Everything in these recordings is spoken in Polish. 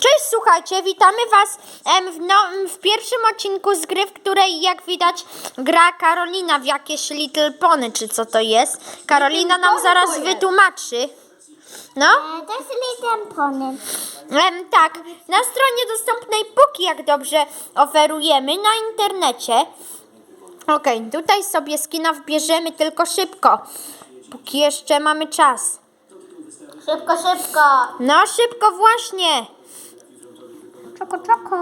Cześć, słuchajcie, witamy Was em, w, no, w pierwszym odcinku z gry, w której jak widać gra Karolina w jakieś Little Pony, czy co to jest. Karolina nam zaraz wytłumaczy. No, E, To jest Little Pony. em, tak, na stronie dostępnej póki jak dobrze oferujemy na internecie. Okej, tutaj sobie skina wbierzemy tylko szybko, póki jeszcze mamy czas. Szybko, szybko. No, szybko właśnie. Czoko, czoko.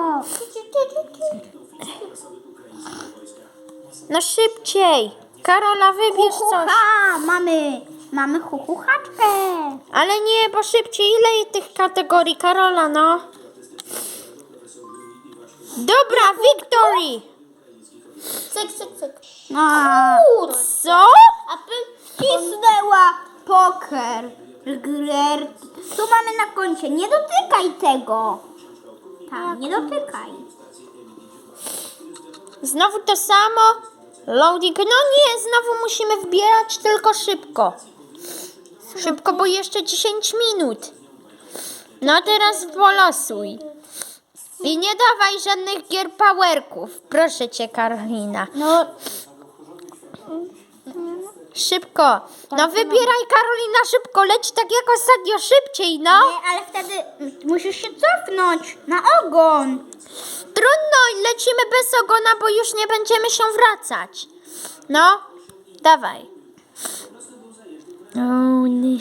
No szybciej. Karola, wybierz coś. Hucha, mamy, mamy chuchuchaczkę. Ale nie, bo szybciej. Ile tych kategorii, Karola, no? Dobra, Victory! Cyk, cyk, cyk. No. Co? A ty Wcisnęła poker. Grer. Tu mamy na koncie. Nie dotykaj tego. Tak, nie dotykaj. Znowu to samo? Loading. No nie, znowu musimy wbierać tylko szybko. Szybko, bo jeszcze 10 minut. No teraz polosuj. I nie dawaj żadnych gier powerków. Proszę cię, Karolina. No, Szybko. No wybieraj Karolina szybko, leć tak jak ostatnio szybciej, no. nie, ale wtedy musisz się cofnąć na ogon. Trudno, lecimy bez ogona, bo już nie będziemy się wracać. No, dawaj. O, nie.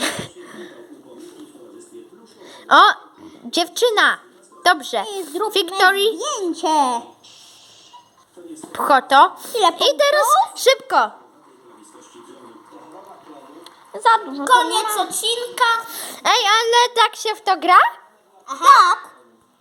o dziewczyna. Dobrze. Victory, zdjęcie. pchoto. I teraz szybko. Za dużo. koniec odcinka. Ej, ale tak się w to gra? Aha.